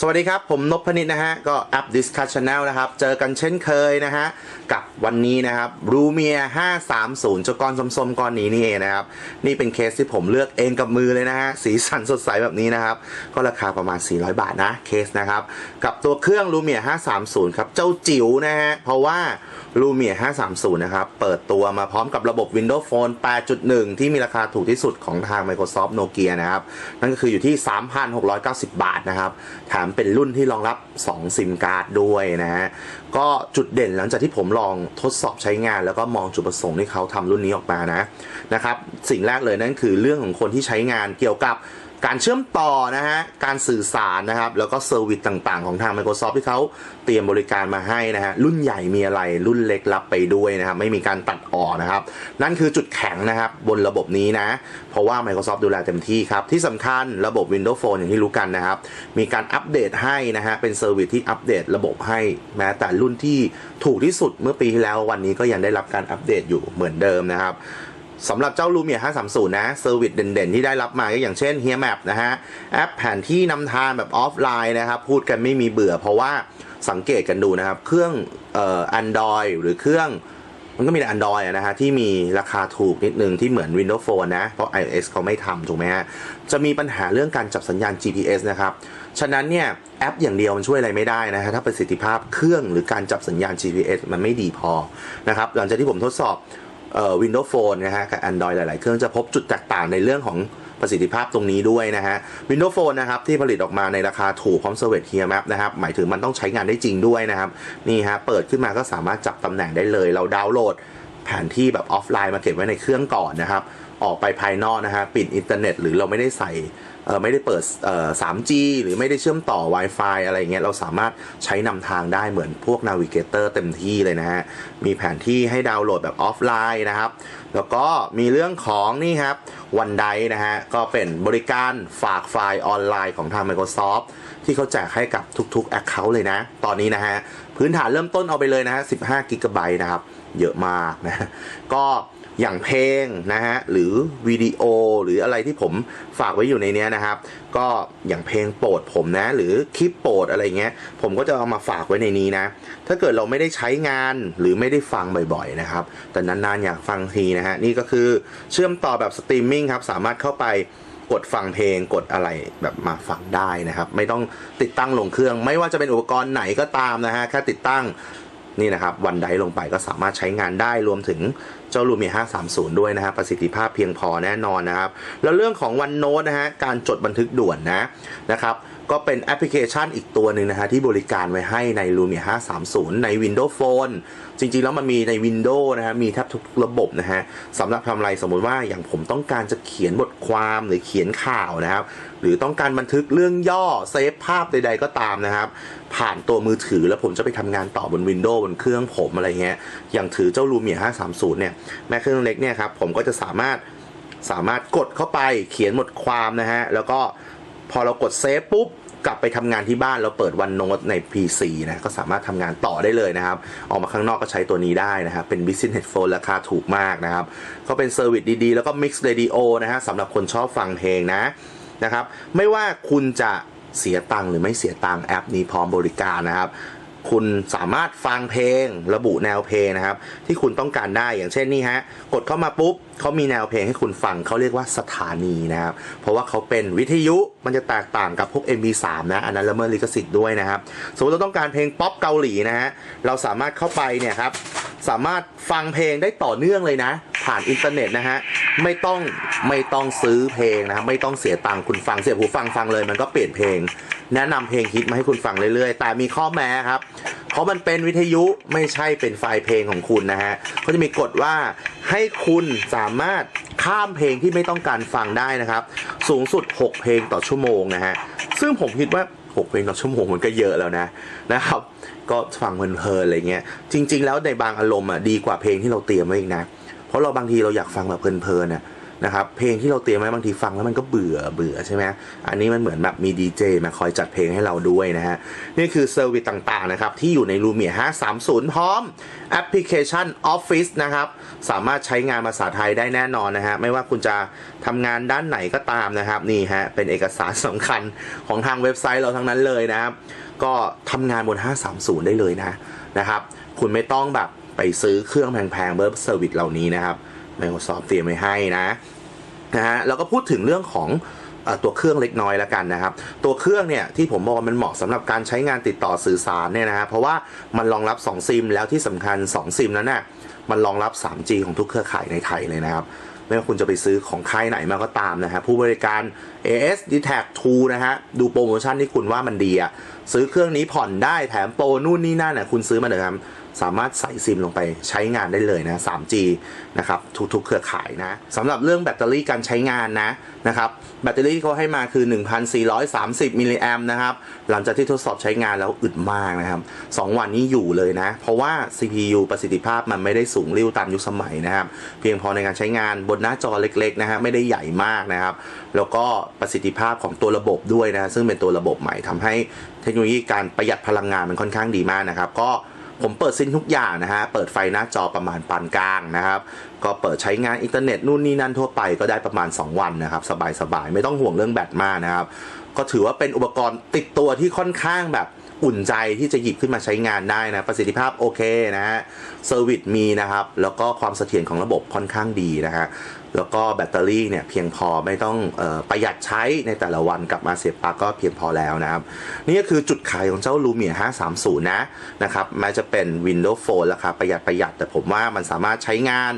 สวัสดีครับ ผมนพพนิษฐ์นะฮะ ก็แอป Discuss Channel นะครับ เจอกันเช่นเคยนะฮะ กับวันนี้นะครับรูเมีย530เจ้าก้อนส้มๆก้อนนี้นี่เองนะครับ นี่เป็นเคสที่ผมเลือกเองกับมือเลยนะฮะ สีสันสดใสแบบนี้นะครับ ก็ราคาประมาณ 400 บาทนะเคสนะครับ กับตัวเครื่องรูเมีย530 ครับ เจ้าจิ๋วนะฮะ เพราะว่าลูเมีย530 นะครับ เปิดตัวมาพร้อมกับระบบ Windows Phone 8.1 ที่มีราคาถูกที่สุดของทาง Microsoft Nokia นะครับนั่นก็คืออยู่ที่ 3,690 บาทนะครับแถมเป็นรุ่นที่รองรับ 2 ซิมการ์ดด้วยนะฮะ ก็จุดเด่นหลังจากที่ผมลองทดสอบใช้งาน แล้วก็มองจุดประสงค์ที่เขาทำรุ่นนี้ออกมานะนะครับ สิ่งแรกเลยนั่นคือเรื่องของคนที่ใช้งานเกี่ยวกับ การเชื่อมต่อนะฮะ การสื่อสารนะครับ แล้วก็เซอร์วิสต่างๆ ของทาง Microsoft ที่เขาเตรียมบริการมาให้นะฮะ รุ่นใหญ่มีอะไร รุ่นเล็กรับไปด้วยนะครับ ไม่มีการตัดออกนะครับ นั่นคือจุดแข็งนะครับ บนระบบนี้นะ เพราะว่า Microsoft ดูแลเต็มที่ครับ ที่สำคัญระบบ Windows Phone อย่างที่รู้กันนะครับ มีการอัปเดตให้นะฮะ เป็นเซอร์วิสที่อัปเดตระบบให้ แม้แต่รุ่นที่ถูกที่สุดเมื่อปีที่แล้ววันนี้ก็ยังได้รับการอัปเดตอยู่เหมือนเดิมนะครับ สำหรับเจ้า Lumia 530 นะเซอร์วิสเด่นๆ ที่ได้รับมาก็อย่างเช่น Here Map นะฮะ แอปแผนที่นำทางแบบออฟไลน์นะครับ พูดกันไม่มีเบื่อ เพราะว่าสังเกตกันดูนะครับ เครื่องเอ่อ Android หรือเครื่อง มันก็มีแต่ Android อะนะฮะ ที่มีราคาถูกนิดนึงที่เหมือน Windows Phone นะ เพราะ iOS เขาไม่ทำถูกไหมฮะ จะมีปัญหาเรื่องการจับสัญญาณ GPS นะครับ ฉะนั้นเนี่ยแอปอย่างเดียวมันช่วยอะไรไม่ได้นะฮะถ้าประสิทธิภาพเครื่องหรือการจับสัญญาณ GPS มันไม่ดีพอนะครับหลังจากที่ผมทดสอบ เอ่อ Windows Phone นะฮะกับ Android หลาย ๆ เครื่องจะพบจุดแตกต่างในเรื่องของประสิทธิภาพตรงนี้ด้วยนะฮะ Windows Phone นะครับที่ผลิตออกมาในราคาถูกพร้อมเซอร์วิส Here Map นะครับหมายถึงมันต้องใช้งานได้จริงด้วยนะครับ นี่ฮะเปิดขึ้นมาก็สามารถจับตำแหน่งได้เลย เราดาวน์โหลดแผนที่แบบออฟไลน์มาเก็บไว้ในเครื่องก่อนนะครับ ออกไปภายนอกนะฮะปิดอินเทอร์เน็ต หรือเราไม่ได้ใส่ไม่ได้เปิด 3G หรือไม่ได้เชื่อมต่อ Wi-Fi อะไรเงี้ย เราสามารถใช้นำทางได้เหมือนพวกนาวิเกเตอร์เต็มที่เลยนะฮะ มีแผนที่ให้ดาวน์โหลดแบบออฟไลน์นะครับ แล้วก็มีเรื่องของนี่ครับวันไดนะฮะ ก็เป็นบริการฝากไฟล์ออนไลน์ของทาง Microsoft ที่เขาแจกให้กับทุกๆ Account เลยนะ ตอนนี้นะฮะ พื้นฐานเริ่มต้นเอาไปเลยนะฮะ 15กิกะไบต์นะครับ เยอะมากนะ ก็ อย่างเพลงนะฮะหรือวิดีโอหรืออะไรที่ผมฝากไว้อยู่ในนี้นะครับ ก็อย่างเพลงโปรดผมนะ หรือคลิปโปรดอะไรเงี้ย ผมก็จะเอามาฝากไว้ในนี้นะ ถ้าเกิดเราไม่ได้ใช้งานหรือไม่ได้ฟังบ่อยๆนะครับ แต่นานๆอยากฟังทีนะฮะนี่ก็คือเชื่อมต่อแบบสตรีมมิ่งครับสามารถเข้าไปกดฟังเพลงกดอะไรแบบมาฟังได้นะครับ ไม่ต้องติดตั้งลงเครื่อง ไม่ว่าจะเป็นอุปกรณ์ไหนก็ตามนะฮะแค่ติดตั้ง นี่นะครับวันไดลงไปก็สามารถใช้งานได้รวมถึงเจ้าลูเมีย530 ด้วยนะครับประสิทธิภาพเพียงพอแน่นอนนะครับ แล้วเรื่องของวันโน้ตนะฮะการจดบันทึกด่วนนะนะครับ ก็เป็นแอปพลิเคชันอีกตัวหนึ่งนะฮะที่บริการไว้ให้ใน Lumia 530 ใน Windows Phone จริงๆ แล้วมันมีใน Windows นะฮะมีแทบทุกระบบนะฮะสำหรับทำอะไรสมมติว่าอย่างผมต้องการจะเขียนบทความหรือเขียนข่าวนะครับ หรือต้องการบันทึกเรื่องย่อเซฟภาพใดๆก็ตามนะครับ ผ่านตัวมือถือแล้วผมจะไปทำงานต่อบน Windows บนเครื่องผมอะไรเงี้ยอย่างถือเจ้า Lumia 530 เนี่ยแม้เครื่องเล็กเนี่ยครับผมก็จะสามารถสามารถกดเข้าไปเขียนบทความนะฮะแล้วก็ พอเรากดเซฟปุ๊บกลับไปทำงานที่บ้านเราเปิดวันโน้ตใน PC นะก็สามารถทำงานต่อได้เลยนะครับ ออกมาข้างนอกก็ใช้ตัวนี้ได้นะครับ เป็น Business Headphone ราคาถูกมากนะครับ ก็เป็นเซอร์วิสดีๆ แล้วก็ Mix Radio นะฮะสำหรับคนชอบฟังเพลงนะนะครับ ไม่ว่าคุณจะเสียตังค์หรือไม่เสียตังค์แอปนี้พร้อมบริการนะครับ คุณสามารถฟังเพลงระบุแนวเพลงนะครับ ที่คุณต้องการได้อย่างเช่นนี่ฮะกดเข้ามาปุ๊บเขามีแนวเพลงให้คุณฟังเขาเรียกว่าสถานีนะครับ เพราะว่าเขาเป็นวิทยุมันจะแตกต่างกับพวก MP3 นะอันนั้นละเมิดลิขสิทธิ์ด้วยนะครับ สมมติเราต้องการเพลงป๊อปเกาหลีนะฮะเราสามารถเข้าไปเนี่ยครับสามารถฟังเพลงได้ต่อเนื่องเลยนะ ผ่านอินเทอร์เน็ตนะฮะไม่ต้องไม่ต้องซื้อเพลงนะครับไม่ต้องเสียตังค์คุณฟังเสียบหูฟังฟังเลย มันก็เปลี่ยนเพลง แนะนำเพลงฮิตมาให้คุณฟังเรื่อยๆ แต่มีข้อแม้ครับ เพราะมันเป็นวิทยุไม่ใช่เป็นไฟล์เพลงของคุณนะฮะเขาจะมีกฎว่าให้คุณสามารถข้ามเพลงที่ไม่ต้องการฟังได้นะครับ สูงสุด 6 เพลงต่อชั่วโมงนะฮะซึ่งผมคิดว่า 6 เพลงต่อชั่วโมงมันก็เยอะแล้วนะนะครับ ก็ฟังเพลินๆอะไรเงี้ยจริง ๆ แล้วในบางอารมณ์อะดีกว่าเพลงที่เราเตรียมไว้อีกนะเพราะเราบางทีเราอยากฟังแบบเพลินๆน่ะ นะครับเพลงที่เราเตรียมไว้บางทีฟังแล้วมันก็เบื่อเบื่อใช่ไหมอันนี้มันเหมือนแบบมีดีเจมาคอยจัดเพลงให้เราด้วยนะฮะนี่คือเซอร์วิสต่างๆนะครับที่อยู่ใน Lumia 530 พร้อมแอปพลิเคชัน Office นะครับสามารถใช้งานภาษาไทยได้แน่นอนนะฮะไม่ว่าคุณจะทำงานด้านไหนก็ตามนะครับนี่ฮะเป็นเอกสารสำคัญของทางเว็บไซต์เราทั้งนั้นเลยนะครับก็ทำงานบน 530 ได้เลยนะนะครับคุณไม่ต้องแบบไปซื้อเครื่องแพงๆเบอร์เซอร์วิสเหล่านี้นะครับ Microsoft เตรียมไว้ให้นะนะฮะแล้วก็พูดถึงเรื่องของตัวเครื่องเล็กน้อยแล้วกันนะครับ ตัวเครื่องเนี่ยที่ผมบอกว่ามันเหมาะสำหรับการใช้งานติดต่อสื่อสารเนี่ยนะฮะเพราะว่ามันรองรับ 2 ซิม แล้วที่สำคัญ 2 ซิมนั้นน่ะมันรองรับ 3G ของทุกเครือข่ายในไทยเลยนะครับ ไม่ว่าคุณจะไปซื้อของค่ายไหนมาก็ตามนะฮะผู้บริการ AS d t a c 2 นะฮะดูโปรโมชั่นที่คุณว่ามันดีอะซื้อเครื่องนี้ผ่อนได้แถมโปรนู่นนี่นั่นนะคุณซื้อมาเถอะครับ สามารถใส่ซิมลงไปใช้งานได้เลยนะ 3G นะครับทุกๆ เครือข่ายนะสำหรับเรื่องแบตเตอรี่การใช้งานนะนะครับแบตเตอรี่ที่เขาให้มาคือ 1,430มิลลิแอมนะครับหลังจากที่ทดสอบใช้งานแล้วอึดมากนะครับ 2 วันนี้อยู่เลยนะ เพราะว่า CPU ประสิทธิภาพมันไม่ได้สูงริ้วตามยุคสมัยนะครับ เพียงพอในการใช้งานบนหน้าจอเล็กๆนะฮะไม่ได้ใหญ่มากนะครับ แล้วก็ประสิทธิภาพของตัวระบบด้วยนะซึ่งเป็นตัวระบบใหม่ทำให้เทคโนโลยีการประหยัดพลังงานมันค่อนข้างดีมากนะครับ ก็ ผมเปิดซินทุกอย่างนะฮะ เปิดไฟหน้าจอประมาณปานกลางนะครับ ก็เปิดใช้งานอินเทอร์เน็ตนู่นนี่นั่นทั่วไปก็ได้ประมาณ 2 วันนะครับ สบายๆ ไม่ต้องห่วงเรื่องแบตมากนะครับ ก็ถือว่าเป็นอุปกรณ์ติดตัวที่ค่อนข้างแบบอุ่นใจที่จะหยิบขึ้นมาใช้งานได้นะ ประสิทธิภาพโอเคนะฮะเซอร์วิสมีนะครับ แล้วก็ความเสถียรของระบบค่อนข้างดีนะฮะแล้วก็แบตเตอรี่เนี่ยเพียงพอไม่ต้องเออประหยัดใช้ในแต่ละวันกลับมาเสียบปลั๊กก็เพียงพอแล้วนะครับ นี่ก็คือจุดขายของเจ้า Lumia 530 นะนะครับแม้จะเป็น Windows Phone ราคาประหยัดประหยัด แต่ผมว่ามันสามารถใช้งาน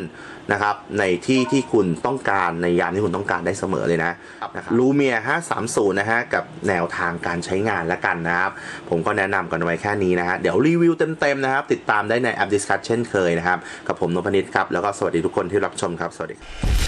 นะครับในที่ที่คุณต้องการในยามที่คุณต้องการได้เสมอเลยนะนะครับ Lumia 530 นะฮะ กับแนวทางการใช้งานแล้วกันนะครับ ผมก็แนะนำกันไว้แค่นี้นะฮะ เดี๋ยวรีวิวเต็ม ๆ นะครับ ติดตามได้ในแอป Discuss เช่นเคยนะครับ กับผมนพนิตครับ แล้วก็สวัสดีทุกคนที่รับชมครับ สวัสดีครับ